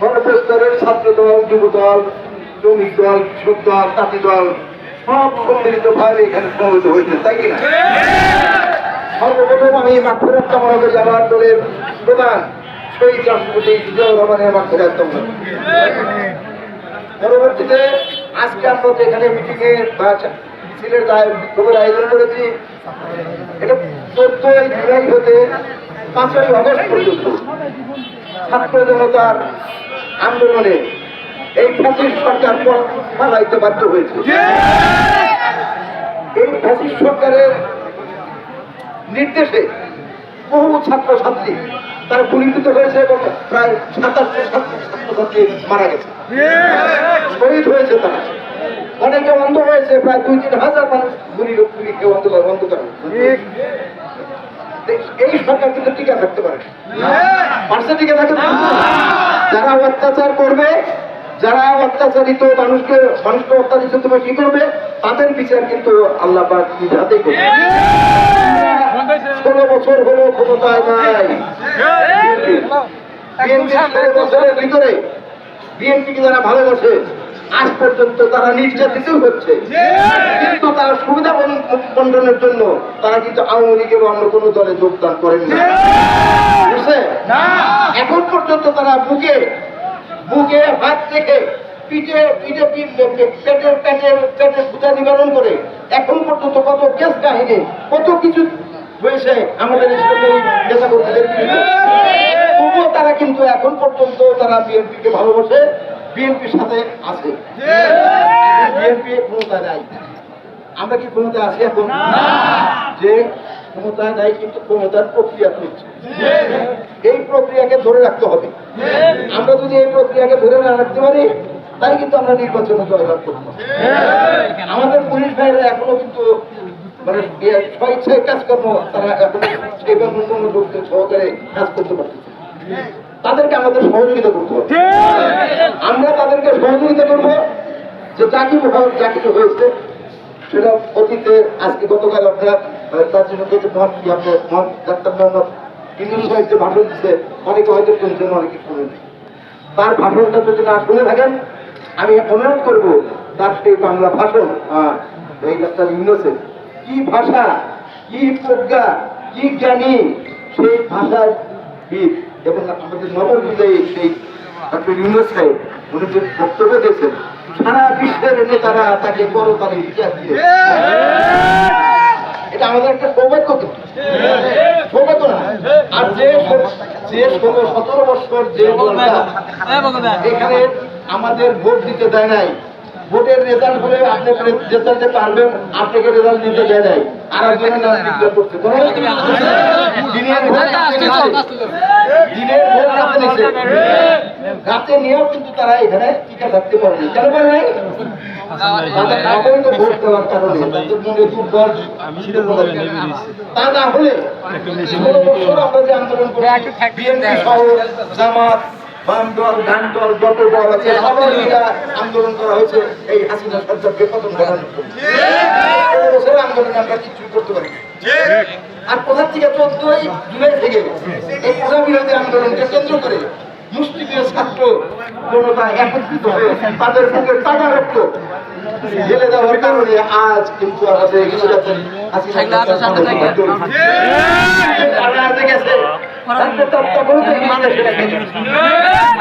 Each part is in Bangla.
সর্বস্তরের ছাত্র দল যুব দল শ্রমিক দল, কৃষক দল, তাঁতি দল, সব সম্মিলিত ভাবে এখানে সমবেত হয়েছে, তাই কিনা? সর্বপ্রথম আমি মাক্ষরাত কামনা করি দলের প্রধান শহীদ রাষ্ট্রপতি জিয়াউর রহমানের মাক্ষরাত পরবর্তীতে আজকে আমরা এখানে মিটিংয়ে বা মিছিলের বিক্ষোভের আয়োজন করেছি। এটা চোদ্দই জুলাই হতে পাঁচই আগস্ট পর্যন্ত ছাত্র জনতার আন্দোলনে এই ফ্যাসিস সরকার পালাইতে বাধ্য হয়েছে। এই ফ্যাসিস সরকারের নির্দেশে বহু ছাত্রছাত্রী তারা গুলিবিদ্ধ হয়েছে এবং প্রায় সাতাশশো ছাত্রছাত্রী মারা গেছে। শহীদ হয়েছে তারা। অনেকে হয়েছে প্রায় দুই তিন হাজার মানুষ গুলি গুলি কেউ অন্ধ অন্ধ এই সরকার কিন্তু টিকে থাকতে পারে টিকে পারবে? যারা অত্যাচার করবে যারা অত্যাচারিত মানুষকে মানুষকে অত্যাচারিত তুমি কি করবে? তাদের বিচার কিন্তু আল্লাহ করবে। ষোলো বছর হলো ক্ষমতায় নাই। বিএনপি ষোলো বছরের ভিতরে বিএনপিকে যারা ভালোবাসে আজ পর্যন্ত তারা নির্যাতিত হচ্ছে। কিন্তু তারা সুবিধা বন্টনের জন্য তারা কিন্তু আওয়ামী লীগ এবং অন্য কোনো দলে যোগদান করেন না। এখন পর্যন্ত তারা বুকে বুকে হাত রেখে পিঠে পিঠে পেটের পেটের পেটের ফুটা নিবারণ করে এখন পর্যন্ত কত কেস কাহিনী কত কিছু হয়েছে আমাদের ইসলামী নেতা কর্মীদের তবুও তারা কিন্তু এখন পর্যন্ত তারা বিএনপিকে ভালোবাসে বিএনপির সাথে আছে। বিএনপি ক্ষমতা নাই। আমরা কি ক্ষমতা আছি এখন? যে ক্ষমতায় নাই কিন্তু ক্ষমতার প্রক্রিয়া চলছে এই প্রক্রিয়াকে ধরে রাখতে হবে। আমরা যদি এই প্রক্রিয়াকে ধরে না রাখতে পারি তাই কিন্তু আমরা নির্বাচনে জয়লাভ করব আমাদের পুলিশ ভাইরা এখনও কিন্তু মানে স্বেচ্ছায় কাজকর্ম তারা এখন অন্যান্য লোকদের সহকারে কাজ করতে পারতেছে তাদেরকে আমাদের সহযোগিতা করতে হবে। আমরা তাদেরকে সহযোগিতা করব। যে যা কিছু যা কিছু হয়েছে সেটা অতীতে আজকে গতকাল আপনারা আহ, তার জন্য যে মহান কি মহান ডাক্তার মোহাম্মদ সাহেব যে ভাষণ দিচ্ছে অনেকে হয়তো শুনছেন অনেকে শুনেন তার ভাষণটা যদি না শুনে থাকেন আমি অনুরোধ করব তার সেই বাংলা ভাষণ এই ডাক্তার ইউনুসের কি ভাষা কি প্রজ্ঞা কি জ্ঞানী সেই ভাষার এবং আমাদের নববিজয়ী সেই ডক্টর ইউনুস সাহেব উনি যে বক্তব্য দিয়েছেন সারা বিশ্বের নেতারা তাকে বড় তাদের ইতিহাস দিয়ে এটা আমাদের একটা সৌভাগ্য কিন্তু সৌভাগ্য না। আর যে যে ষোলো সতেরো বছর যে এখানে আমাদের ভোট দিতে দেয় নাই। ভোটের রেজাল্ট হলে আপনি রেজাল্ট দিতে পারবেন আপনাকে রেজাল্ট দিতে দেয় নাই। আর একজনের নাম করছে। দিনের ভোট কাছে নিচ্ছে। দিনের ভোট কাছে নিচ্ছে। রাতে নিয়েও কিন্তু তারা এখানে টিকে থাকতে পারেনি। কেন পারে নাই? তাদের অবৈধ ভোট দেওয়ার কারণে। তাদের মনে দুর্বল তা না হলে ষোলো বছর আমরা যে আন্দোলন করি বিএনপি সহ জামাত বাম দল ডান দল যত দল আছে সবাই আন্দোলন করা হয়েছে। এই হাসিনা সরকারকে পতন ঘটানোর জন্য। আন্দোলনে আমরা কিছু করতে পারি আর কোথার থেকে চোদ্দই জুলাই থেকে এই প্রজা বিরোধী আন্দোলনকে কেন্দ্র করে মুসলিমের ছাত্র জনতা একত্রিত হয়ে তাদের বুকে টাকা রক্ত ঢেলে দেওয়ার কারণে আজ কিন্তু আমাদের তারা আজকে গেছে। তার তখন থেকে বাংলাদেশে রেখে গেছে।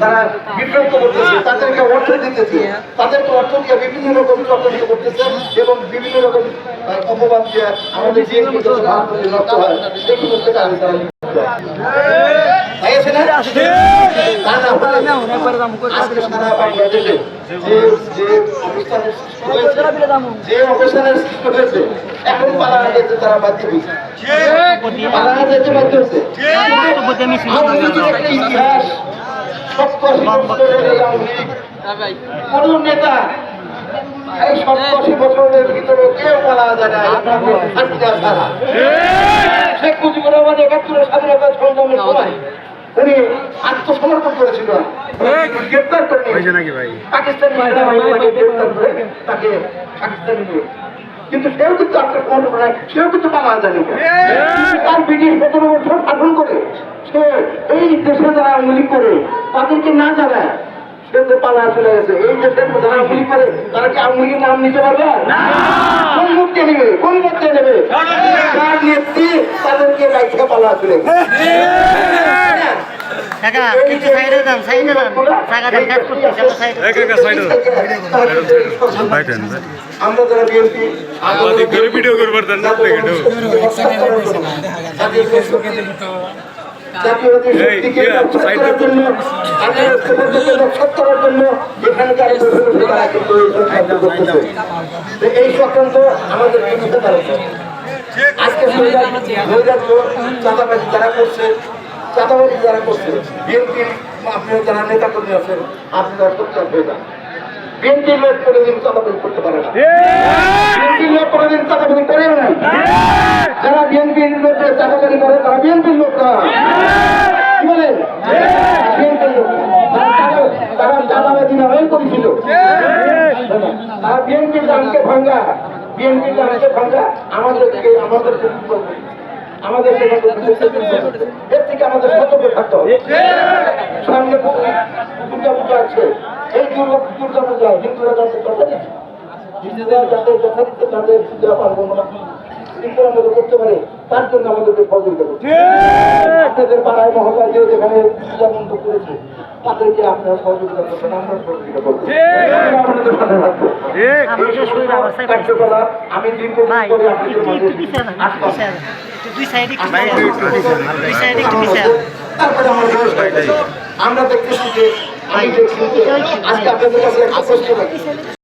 তারা বিভ্রান্ত করতেছে বিভিন্ন রকম চক্রান্ত করতেছে এবং বিভিন্ন রকম অপবাদ দিয়ে আমাদের যে যে অবস্থানের সৃষ্টি হয়েছে, এখন পালা যেতে তারা বাধ্য হয়েছে পালা যেতে বাধ্য হয়েছে একটা ইতিহাস সপ্তাশি বছরের এই আওয়ামী লীগ কোন নেতা এই সপ্তাশি বছরের ভিতরে কেউ বলা যায় না ছাড়া। শেখ মুজিবুর রহমান একাত্তরের স্বাধীনতা সংগ্রামের সময় উনি আত্মসমর্পণ করেছিল। গ্রেপ্তার করে পাকিস্তানি তাকে গ্রেপ্তার করে তাকে পাকিস্তানে কিন্তু সেও কিন্তু আত্মসমর্পণ করে নাই, সেও কিন্তু পালা জানি তার ব্রিটিশ সতেরো বছর শাসন করে সে এই দেশে যারা আঙুলি করে তাদেরকে না জানায় সে পালা চলে গেছে। এই দেশের যারা আঙুলি করে তারা কি আঙুলির নাম নিতে পারবে? কোন মুখকে নেবে? কোন মুখকে নেবে? নেত্রী তাদেরকে রাইখে পালা চলে গেছে। কাকা কিছু সাইডে যান সাইডে যান টাকা দেন কাজ করতেছে সাইডে এক এক সাইডে ভাই টেন ভাই। আমরা যারা বিএনপি আমাদের ঘরে ভিডিও করবার দেন না আপনাকে একটু। এই, আমাদের বিরুদ্ধে চাঁদাবাজি যারা করছে চাঁদাবাজি যারা করছে বিএনপি আপনার যারা নেতা কর্মী আছেন আপনি তারা সোচ্চার হয়ে যান লোক কোনোদিন চাঁদাবাজি করতে পারে না। বিএনপি লোক কোনোদিন চাঁদাবাজি করেও নাই যারা বিএনপির লোককে চাঁদাবাজি করে তারা বিএনপির লোক না। কি বলেন? বিএনপির লোক তারা চাঁদা- তারা চাঁদাবাজি নামেই করেছিল তারা বিএনপির নামকে ভাঙ্গা বিএনপির নামকে ভাঙ্গা আমাদেরকে আমাদেরকে আমাদের এর থেকে আমাদের সতর্ক থাকতে হবে সামনে দুর্গা পূজা আছে এই দুর্গা দুর্গা পূজা হিন্দুরা যাতে যথারীতি হিন্দুরা যাতে যথারীতি তাদের পূজা পার্বণ হিন্দুরা মতো করতে পারে তার জন্য আমাদেরকে সহযোগিতা করতে আপনাদের পাড়ায় মহল্লায় যে যেখানে পূজা বন্ধ করেছে তাদেরকে আপনারা সহযোগিতা করবেন আমরা সহযোগিতা করব আপনাদের সাথে থাকব আমার শেষ করে আমার সাইড কার্যকলাপ আমি দুই সাইডে। দুই সাইডে একটু তারপরে আমরা বয়স হয়ে গেছে। আমরা দেখতেছি যে আমি দেখছি আজকে আপনাদের কাছে একটা প্রশ্ন রাখি